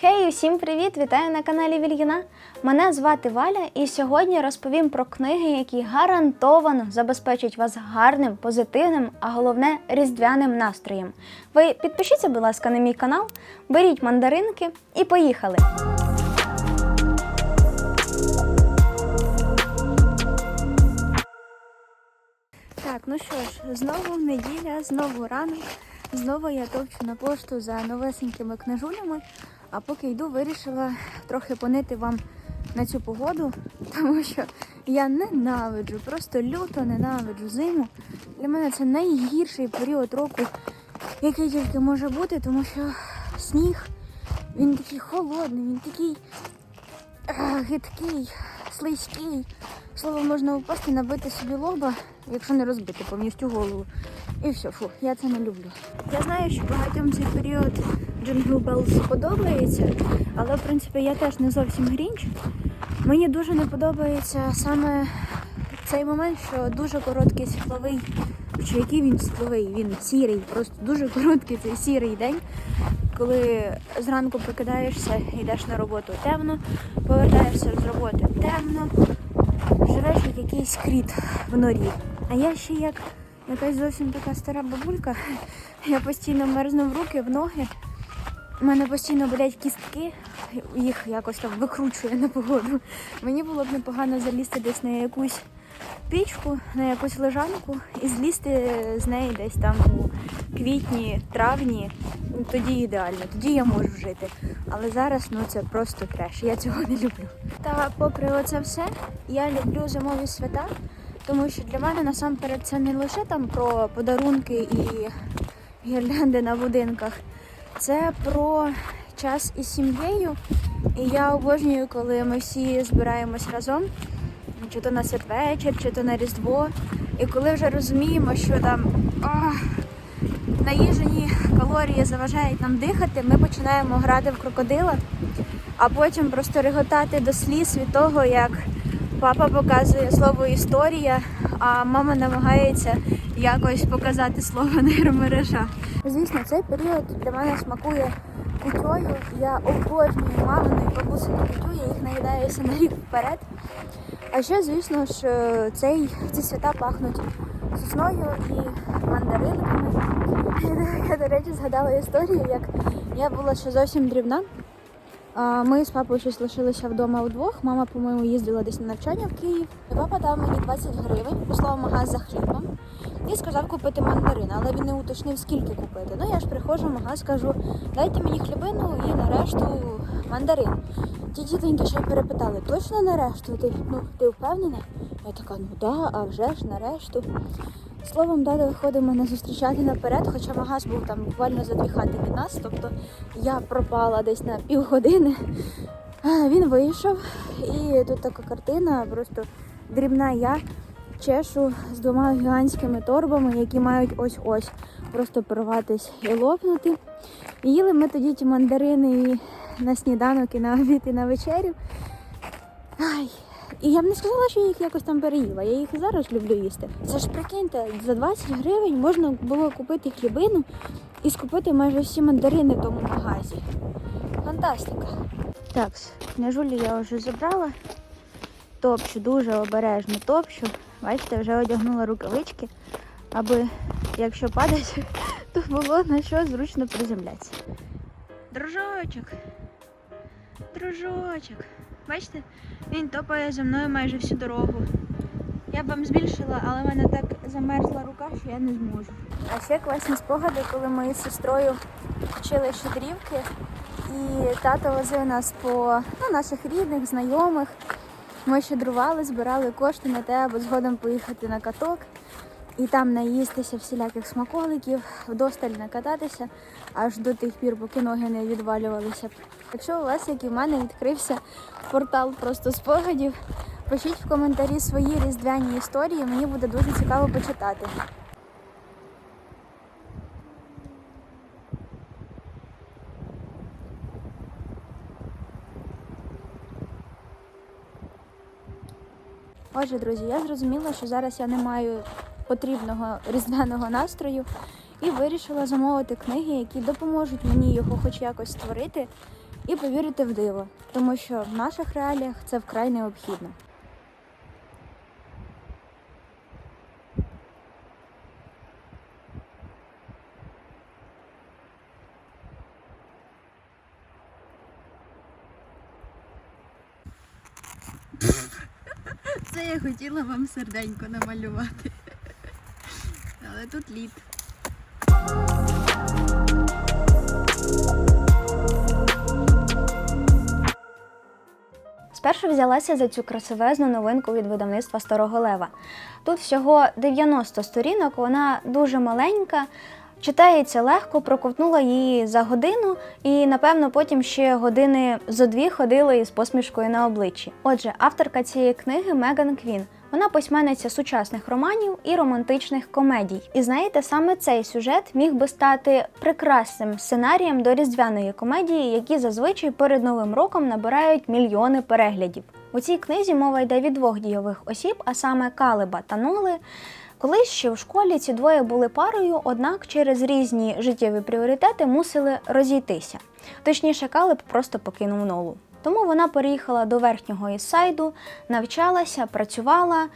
Хей, усім привіт! Вітаю на каналі Вільгіна. Мене звати Валя, і сьогодні розповім про книги, які гарантовано забезпечать вас гарним, позитивним, а головне різдвяним настроєм. Ви підпишіться, будь ласка, на мій канал, беріть мандаринки і поїхали! Так, ну що ж, знову неділя, знову ранок. Знову я товчу на пошту за новесенькими книжулями. А поки йду, вирішила трохи понити вам на цю погоду, тому що я ненавиджу, просто люто ненавиджу зиму. Для мене це найгірший період року, який тільки може бути, тому що сніг він такий холодний, він такий е, гидкий, слизький. Слово, можна упасти, набити собі лоба, якщо не розбити повністю голову. І все, фу, я це не люблю. Я знаю, що багатьом цей період Jingle Bells подобається, але в принципі я теж не зовсім грінч. Мені дуже не подобається саме цей момент, що дуже короткий світловий, чи який він світловий, він сірий, просто дуже короткий цей сірий день, коли зранку прокидаєшся, йдеш на роботу темно, повертаєшся з роботи темно, живеш як якийсь кріт в норі. А я ще як якась зовсім така стара бабулька. Я постійно мерзну в руки, в ноги. У мене постійно болять кістки, їх якось там викручує на погоду. Мені було б непогано залізти десь на якусь пічку, на якусь лежанку і злізти з неї десь там у квітні, травні. Тоді ідеально, тоді я можу жити. Але зараз ну це просто треш. Я цього не люблю. Та попри оце все, я люблю зимові свята, тому що для мене насамперед це не лише там про подарунки і гірлянди на будинках. Це про час із сім'єю. І я обожнюю, коли ми всі збираємось разом, чи то на святвечір, чи то на Різдво. І коли вже розуміємо, що там ах, наїжені калорії заважають нам дихати, ми починаємо грати в крокодила, а потім просто реготати до сліз від того, як папа показує слово історія, а мама намагається якось показати слово нейромережа. Звісно, цей період для мене смакує кутьою. Я обожнюю мамину і бабусину кутю, я їх наїдаюся на рік вперед. А ще, звісно ж, цей, ці свята пахнуть сосною і мандаринками. Я, до речі, згадала історію, як я була ще зовсім дрібна. Ми з папою щось лишилися вдома удвох. Мама, по-моєму, їздила десь на навчання в Київ. І папа дав мені 20 гривень, послав в магаз за хлібом і сказав купити мандарин, але він не уточнив, скільки купити. Ну я ж приходжу в магаз, кажу, дайте мені хлібину і на решту мандарин. Ті дітоньки ще перепитали, точно на решту? Ти, ну, ти впевнена? Я така, ну да, а вже ж на решту. Словом, далі виходить мене зустрічати наперед, хоча магаз був там буквально за дві хати від нас, тобто я пропала десь на півгодини. Він вийшов, і тут така картина, просто дрібна я чешу з двома гігантськими торбами, які мають ось-ось просто порватись і лопнути. І їли ми тоді ті мандарини і на сніданок, і на обід, і на вечерю. Ай, і я б не сказала, що я їх якось там переїла. Я їх і зараз люблю їсти. Це ж прикиньте, за 20 гривень можна було купити хлібину і скупити майже всі мандарини в тому магазі. Фантастика. Так, княжулі я вже забрала. Топчу, дуже обережно топчу. Бачите, вже одягнула рукавички, аби якщо падать, то було на що зручно приземлятися. Дружочок. Дружочок. Бачите, він топає за мною майже всю дорогу. Я б вам збільшила, але в мене так замерзла рука, що я не зможу. А ще класні спогади, коли ми з сестрою вчили щедрівки, і тато возив нас по ну, наших рідних, знайомих. Ми щедрували, збирали кошти на те, аби згодом поїхати на каток і там наїстися всіляких смаколиків, вдосталь накататися, аж до тих пір, поки ноги не відвалювалися. Якщо у вас, як і в мене, відкрився портал просто спогадів, пишіть в коментарі свої різдвяні історії, мені буде дуже цікаво почитати. Отже, друзі, я зрозуміла, що зараз я не маю потрібного різдвяного настрою і вирішила замовити книги, які допоможуть мені його хоч якось створити. і повірити в диво, тому що в наших реаліях це вкрай необхідно. Хотіла вам серденько намалювати. Але тут лід. Спершу взялася за цю красивезну новинку від видавництва Старого Лева. Тут всього 90 сторінок, вона дуже маленька, читається легко, проковтнула її за годину, і напевно потім ще години зо дві ходила із посмішкою на обличчі. Отже, авторка цієї книги Меган Квін. Вона письменниця сучасних романів і романтичних комедій. І знаєте, саме цей сюжет міг би стати прекрасним сценарієм до різдвяної комедії, які зазвичай перед новим роком набирають мільйони переглядів. У цій книзі мова йде від двох дійових осіб, а саме Калиба та Ноли. Колись ще в школі ці двоє були парою, однак через різні життєві пріоритети мусили розійтися. Точніше, Калиб просто покинув Нолу. Тому вона переїхала до верхнього Іссайду, навчалася, працювала,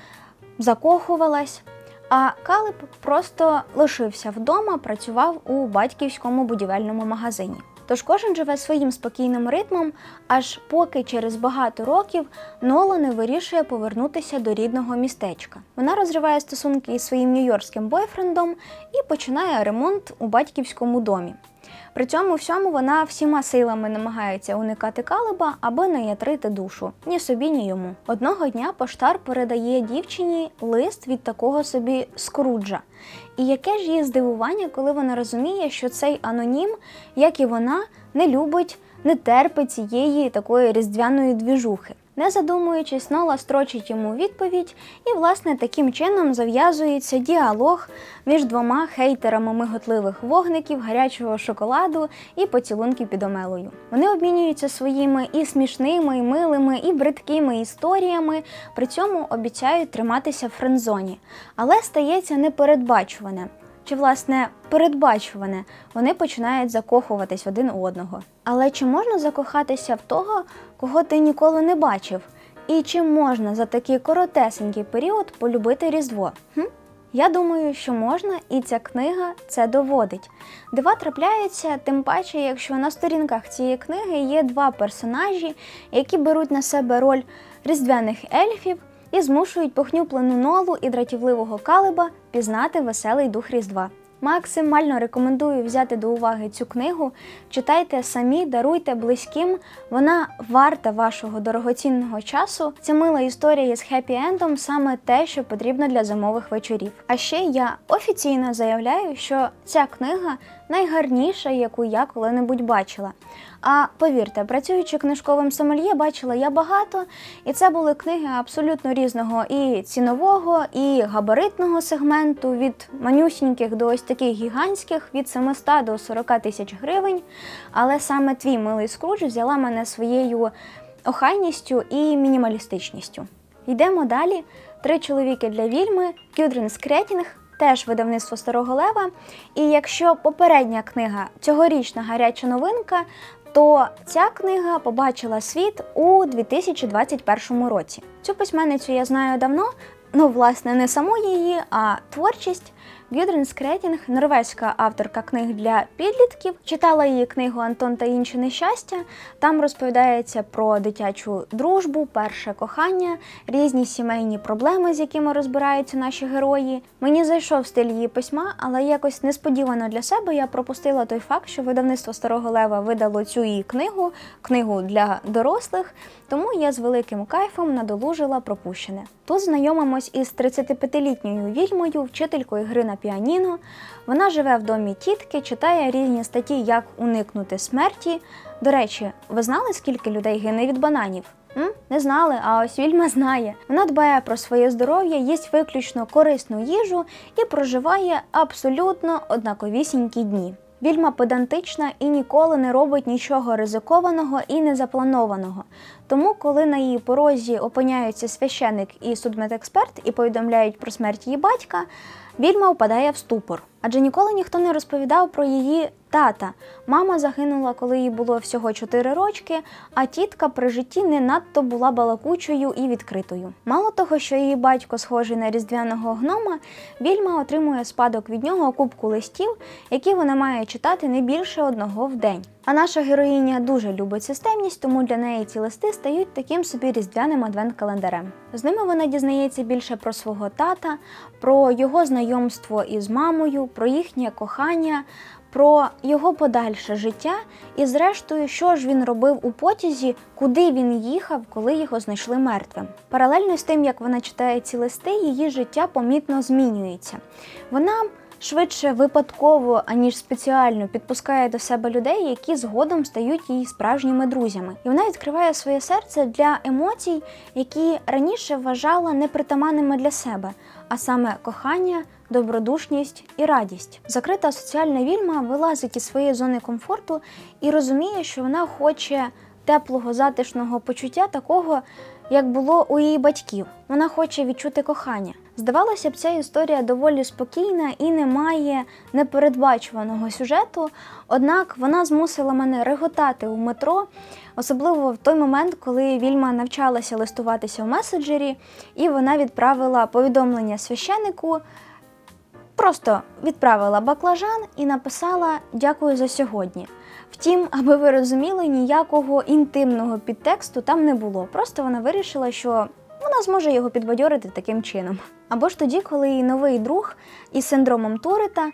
закохувалась. А Калиб просто лишився вдома, працював у батьківському будівельному магазині. Тож кожен живе своїм спокійним ритмом, аж поки через багато років Нола не вирішує повернутися до рідного містечка. Вона розриває стосунки із своїм нью-йоркським бойфрендом і починає ремонт у батьківському домі. При цьому всьому вона всіма силами намагається уникати калиба, аби не ятрити душу ні собі, ні йому. Одного дня поштар передає дівчині лист від такого собі скруджа. І яке ж її здивування, коли вона розуміє, що цей анонім, як і вона, не любить, не терпить цієї такої різдвяної двіжухи. Не задумуючись, Нола строчить йому відповідь, і, власне, таким чином зав'язується діалог між двома хейтерами миготливих вогників, гарячого шоколаду і поцілунків під омелою. Вони обмінюються своїми і смішними, і милими, і бридкими історіями, при цьому обіцяють триматися в френдзоні. Але стається непередбачуване. Чи, власне, передбачуване, вони починають закохуватись один у одного. Але чи можна закохатися в того, кого ти ніколи не бачив? І чи можна за такий коротесенький період полюбити Різдво? Хм? Я думаю, що можна, і ця книга це доводить. Дива трапляються, тим паче, якщо на сторінках цієї книги є два персонажі, які беруть на себе роль різдвяних ельфів і змушують похнюплену нолу і дратівливого калиба пізнати веселий дух Різдва. Максимально рекомендую взяти до уваги цю книгу. Читайте самі, даруйте близьким. Вона варта вашого дорогоцінного часу. Ця мила історія з хеппі-ендом саме те, що потрібно для зимових вечорів. А ще я офіційно заявляю, що ця книга найгарніша, яку я коли-небудь бачила. А повірте, працюючи книжковим сомельє, бачила я багато, і це були книги абсолютно різного і цінового, і габаритного сегменту, від манюсіньких до ось таких гігантських, від 700 до 40 тисяч гривень. Але саме твій милий скрудж взяла мене своєю охайністю і мінімалістичністю. Йдемо далі. Три чоловіки для вільми, Кюдрін Скретінг, теж видавництво Старого Лева. І якщо попередня книга цьогорічна гаряча новинка, то ця книга побачила світ у 2021 році. Цю письменницю я знаю давно. Ну, власне, не саму її, а творчість. Гюдрін Скретінг, норвезька авторка книг для підлітків. Читала її книгу Антон та інші нещастя. Там розповідається про дитячу дружбу, перше кохання, різні сімейні проблеми, з якими розбираються наші герої. Мені зайшов стиль її письма, але якось несподівано для себе я пропустила той факт, що видавництво Старого Лева видало цю її книгу, книгу для дорослих. Тому я з великим кайфом надолужила пропущене. Тут знайомимось із 35-літньою вільмою, вчителькою гри на піаніно. Вона живе в домі тітки, читає різні статті, як уникнути смерті. До речі, ви знали, скільки людей гине від бананів? М? Не знали, а ось Вільма знає. Вона дбає про своє здоров'я, їсть виключно корисну їжу і проживає абсолютно однаковісінькі дні. Вільма педантична і ніколи не робить нічого ризикованого і незапланованого. Тому, коли на її порозі опиняються священик і судмедексперт і повідомляють про смерть її батька, Вільма впадає в ступор, адже ніколи ніхто не розповідав про її тата. Мама загинула, коли їй було всього 4 рочки, а тітка при житті не надто була балакучою і відкритою. Мало того, що її батько схожий на різдвяного гнома, Вільма отримує спадок від нього кубку листів, які вона має читати не більше одного в день. А наша героїня дуже любить системність, тому для неї ці листи стають таким собі різдвяним адвент-календарем. З ними вона дізнається більше про свого тата, про його знайомство із мамою, про їхнє кохання, про його подальше життя і, зрештою, що ж він робив у потязі, куди він їхав, коли його знайшли мертвим. Паралельно з тим, як вона читає ці листи, її життя помітно змінюється. Вона швидше випадково, аніж спеціально підпускає до себе людей, які згодом стають її справжніми друзями. І вона відкриває своє серце для емоцій, які раніше вважала непритаманними для себе, а саме кохання, добродушність і радість. Закрита соціальна вільма вилазить із своєї зони комфорту і розуміє, що вона хоче теплого затишного почуття такого, як було у її батьків. Вона хоче відчути кохання. Здавалося б, ця історія доволі спокійна і не має непередбачуваного сюжету. Однак вона змусила мене реготати у метро, особливо в той момент, коли Вільма навчалася листуватися в меседжері, і вона відправила повідомлення священнику. Просто відправила баклажан і написала Дякую за сьогодні. Втім, аби ви розуміли, ніякого інтимного підтексту там не було. Просто вона вирішила, що вона зможе його підбадьорити таким чином. Або ж тоді, коли її новий друг із синдромом Турита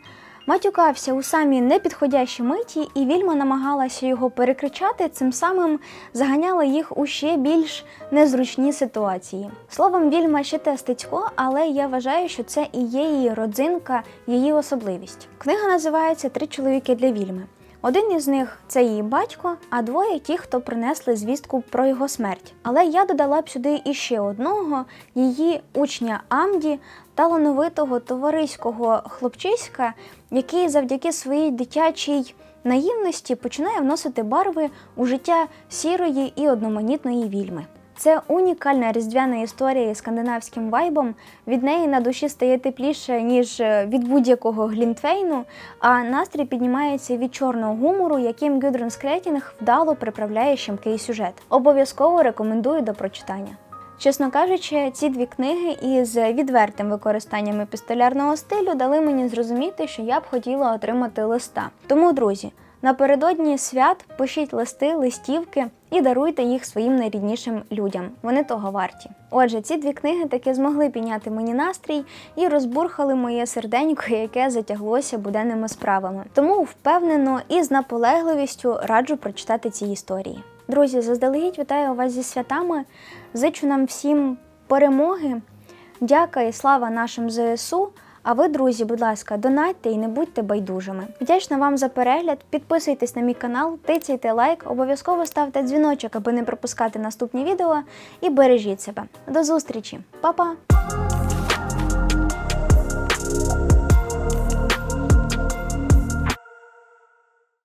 матюкався у самі непідходящі миті, і Вільма намагалася його перекричати, цим самим заганяла їх у ще більш незручні ситуації. Словом, Вільма ще те стецько, але я вважаю, що це і є її родзинка, її особливість. Книга називається Три чоловіки для Вільми. Один із них це її батько, а двоє ті, хто принесли звістку про його смерть. Але я додала б сюди іще одного її учня Амді, талановитого товариського хлопчиська, який завдяки своїй дитячій наївності починає вносити барви у життя сірої і одноманітної вільми. Це унікальна різдвяна історія із скандинавським вайбом. Від неї на душі стає тепліше, ніж е, від будь-якого глінтвейну, а настрій піднімається від чорного гумору, яким Гюдрон Скретінг вдало приправляє щемкий сюжет. Обов'язково рекомендую до прочитання. Чесно кажучи, ці дві книги із відвертим використанням епістолярного стилю дали мені зрозуміти, що я б хотіла отримати листа. Тому, друзі, напередодні свят пишіть листи, листівки і даруйте їх своїм найріднішим людям. Вони того варті. Отже, ці дві книги таки змогли підняти мені настрій і розбурхали моє серденько, яке затяглося буденними справами. Тому впевнено і з наполегливістю раджу прочитати ці історії. Друзі, заздалегідь вітаю вас зі святами. Зичу нам всім перемоги. Дяка і слава нашим ЗСУ. А ви, друзі, будь ласка, донатьте і не будьте байдужими. Вдячна вам за перегляд. Підписуйтесь на мій канал, тицяйте лайк, обов'язково ставте дзвіночок, аби не пропускати наступні відео. І бережіть себе. До зустрічі, Па-па!